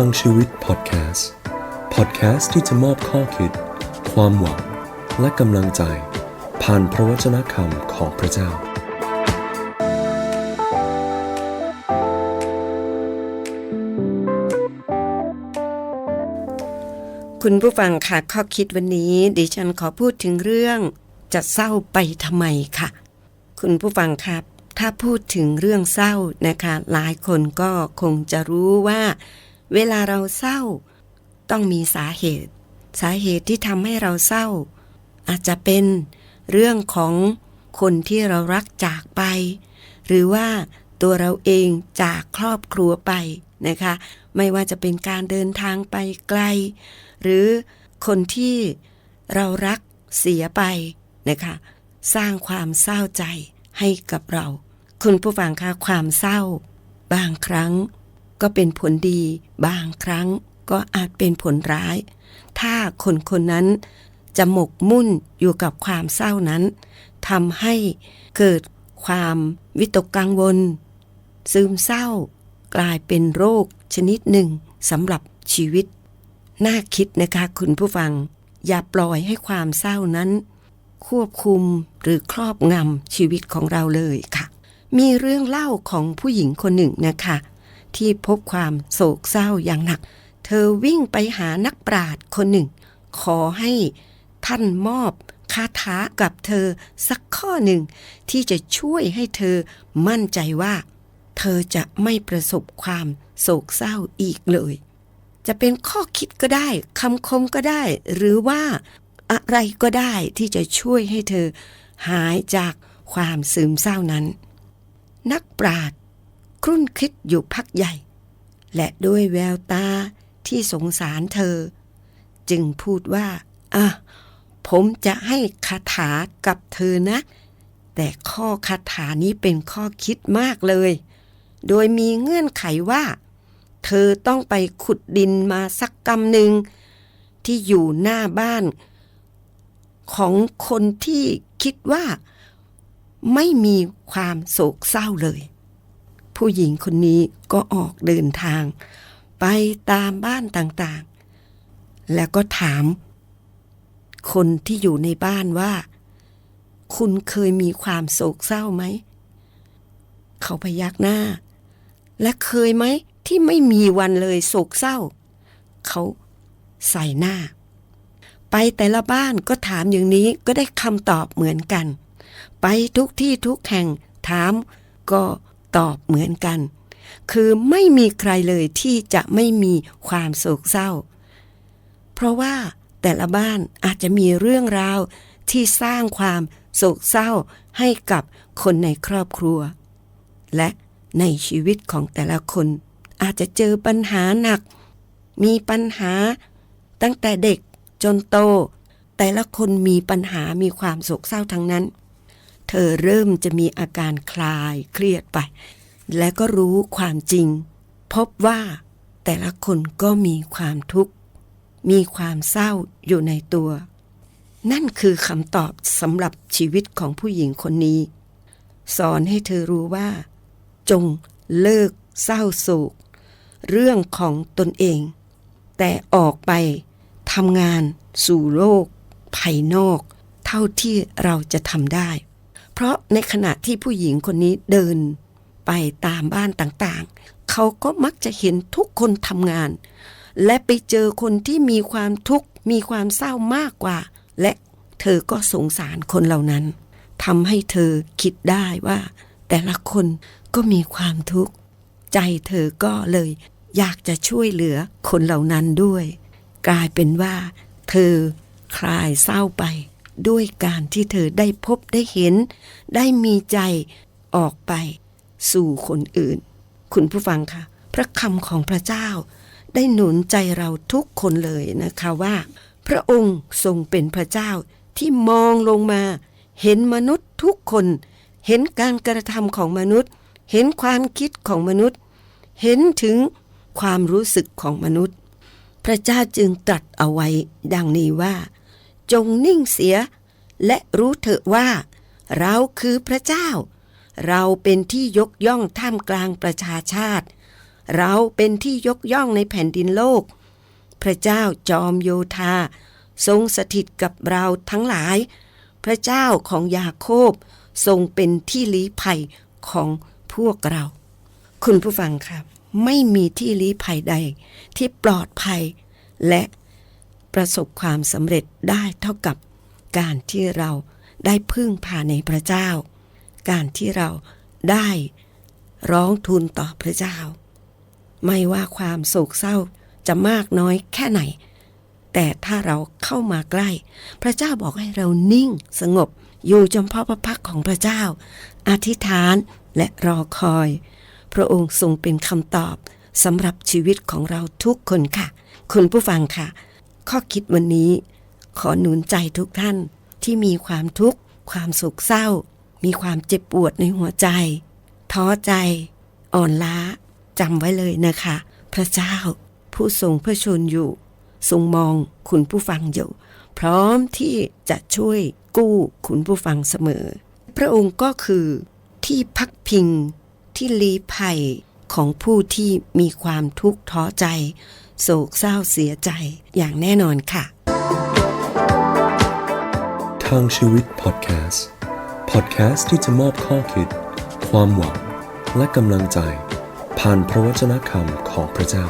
างชีวิตพอดแคสต์พอดแคสต์ที่จะมอบข้อคิด ความหวัง และกำลังใจ ผ่านพระวจนะคำของพระเจ้า คุณผู้ฟังค่ะข้อคิดวันนี้ดิฉันขอพูดถึงเรื่องจะเศร้าไปทำไมค่ะ คุณผู้ฟังครับ ถ้าพูดถึงเรื่องเศร้านะคะ หลายคนก็คงจะรู้ว่า เวลาเราเศร้า ต้องมีสาเหตุ สาเหตุที่ทำให้เราเศร้า อาจจะเป็นเรื่องของคนที่เรารักจากไป หรือว่าตัวเราเองจากครอบครัวไปนะคะ ไม่ว่าจะเป็นการเดินทางไปไกล หรือคนที่เรารักเสียไปนะคะ สร้างความเศร้าใจให้กับเรา คุณผู้ฟังคะความเศร้า บางครั้ง ก็เป็นผลดี บางครั้งก็อาจเป็นผลร้าย ถ้าคนคนนั้นจะหมกมุ่นอยู่กับความเศร้านั้นทำให้เกิดความวิตกกังวล ซึมเศร้า กลายเป็นโรคชนิดหนึ่งสำหรับชีวิต น่าคิดนะคะคุณผู้ฟัง อย่าปล่อยให้ความเศร้านั้น ควบคุมหรือครอบงำชีวิตของเราเลยค่ะ มีเรื่องเล่าของผู้หญิงคนหนึ่งนะคะ ที่พบความโศกเศร้าอย่างหนัก เธอวิ่งไปหานักปราชญ์คนหนึ่ง ขอให้ท่านมอบคาถากับเธอสักข้อหนึ่ง ที่จะช่วยให้เธอมั่นใจว่า เธอจะไม่ประสบความโศกเศร้าอีกเลย จะเป็นข้อคิดก็ได้คำคมก็ได้ หรือว่าอะไรก็ได้ที่จะช่วยให้เธอหายจากความซึมเศร้านั้น นักปราชญ์ ครุ่นคิดอยู่พักใหญ่ และด้วยแววตาที่สงสารเธอ จึงพูดว่าอะผมจะให้คาถากับเธอนะ แต่ข้อคาถานี้เป็นข้อคิดมากเลย โดยมีเงื่อนไขว่า เธอต้องไปขุดดินมาสักกำหนึ่งที่อยู่หน้าบ้าน ของคนที่คิดว่า ไม่มีความโศกเศร้าเลย ผู้หญิงคนนี้ก็ออกเดินทาง ไปตามบ้านต่างๆ แล้วก็ถาม คนที่อยู่ในบ้านว่า คุณเคยมีความโศกเศร้าไหม เขาพยักหน้า และเคยไหมที่ไม่มีวันเลยโศกเศร้า เขาใส่หน้า ไปแต่ละบ้านก็ถามอย่างนี้ก็ได้คำตอบเหมือนกัน ไปทุกที่ทุกแห่งถามก็ ตอบเหมือนกัน คือไม่มีใครเลยที่จะไม่มีความโศกเศร้า เพราะว่าแต่ละบ้านอาจจะมีเรื่องราวที่สร้างความโศกเศร้าให้กับคนในครอบครัว และในชีวิตของแต่ละคน อาจจะเจอปัญหาหนัก มีปัญหาตั้งแต่เด็กจนโต แต่ละคนมีปัญหามีความโศกเศร้าทั้งนั้น เธอเริ่มจะมีอาการคลายเครียดไป และก็รู้ความจริง พบว่าแต่ละคนก็มีความทุกข์ มีความเศร้าอยู่ในตัว นั่นคือคำตอบสำหรับชีวิตของผู้หญิงคนนี้ สอนให้เธอรู้ว่า จงเลิกเศร้าโศก เรื่องของตนเอง แต่ออกไปทำงานสู่โลกภายนอก เท่าที่เราจะทำได้ เพราะในขณะที่ผู้หญิงคนนี้เดินไปตามบ้านต่างๆ เขาก็มักจะเห็นทุกคนทำงาน และไปเจอคนที่มีความทุกข์ มีความเศร้ามากกว่า และเธอก็สงสารคนเหล่านั้นทำให้เธอคิดได้ว่า แต่ละคนก็มีความทุกข์ ใจเธอก็เลย อยากจะช่วยเหลือคนเหล่านั้นด้วย กลายเป็นว่า เธอคลายเศร้าไป ด้วยการที่เธอได้พบได้เห็น ได้มีใจออกไป สู่คนอื่น คุณผู้ฟังคะพระคำของพระเจ้า ได้หนุนใจเราทุกคนเลยนะคะว่า พระองค์ทรงเป็นพระเจ้าที่มองลงมา เห็นมนุษย์ทุกคน เห็นการกระทำของมนุษย์ เห็นความคิดของมนุษย์ เห็นถึงความรู้สึกของมนุษย์ พระเจ้าจึงตรัสเอาไว้ ดังนี้ว่า จงนิ่งเสีย และรู้เถอะว่า เราคือพระเจ้า เราเป็นที่ยกย่องท่ามกลางประชาชาติ เราเป็นที่ยกย่องในแผ่นดินโลก พระเจ้าจอมโยธา ทรงสถิตกับเราทั้งหลาย พระเจ้าของยาโคบทรงเป็นที่ลี้ภัยของพวกเรา คุณผู้ฟังครับ ไม่มีที่ลี้ภัยใดที่ปลอดภัย และ ประสบความสำเร็จได้เท่ากับการที่เราได้พึ่งพาในพระเจ้า การที่เราได้ร้องทูลต่อพระเจ้า ไม่ว่าความโศกเศร้าจะมากน้อยแค่ไหน แต่ถ้าเราเข้ามาใกล้ พระเจ้าบอกให้เรานิ่งสงบ อยู่จำเพาะพระพักของพระเจ้า อธิษฐานและรอคอย พระองค์ทรงเป็นคำตอบสำหรับชีวิตของเราทุกคนค่ะ คุณผู้ฟังค่ะ ข้อคิดวันนี้ ขอหนุนใจทุกท่านที่มีความทุกข์ความโศกเศร้า มีความเจ็บปวดในหัวใจ ท้อใจ อ่อนล้าจำไว้เลยนะคะ พระเจ้า ผู้ทรงพระชนอยู่ ทรงมองคุณผู้ฟังอยู่ พร้อมที่จะช่วยกู้คุณผู้ฟังเสมอ พระองค์ก็คือที่พักพิงที่ลีภัยของผู้ที่มีความทุกข์ท้อใจ โศกเศร้าเสียใจอย่างแน่นอนค่ะ ทางชีวิตพอดแคสต์พอดแคสต์ที่จะมอบข้อคิด ความหวัง และกำลังใจ ผ่านพระวจนะคำของพระเจ้า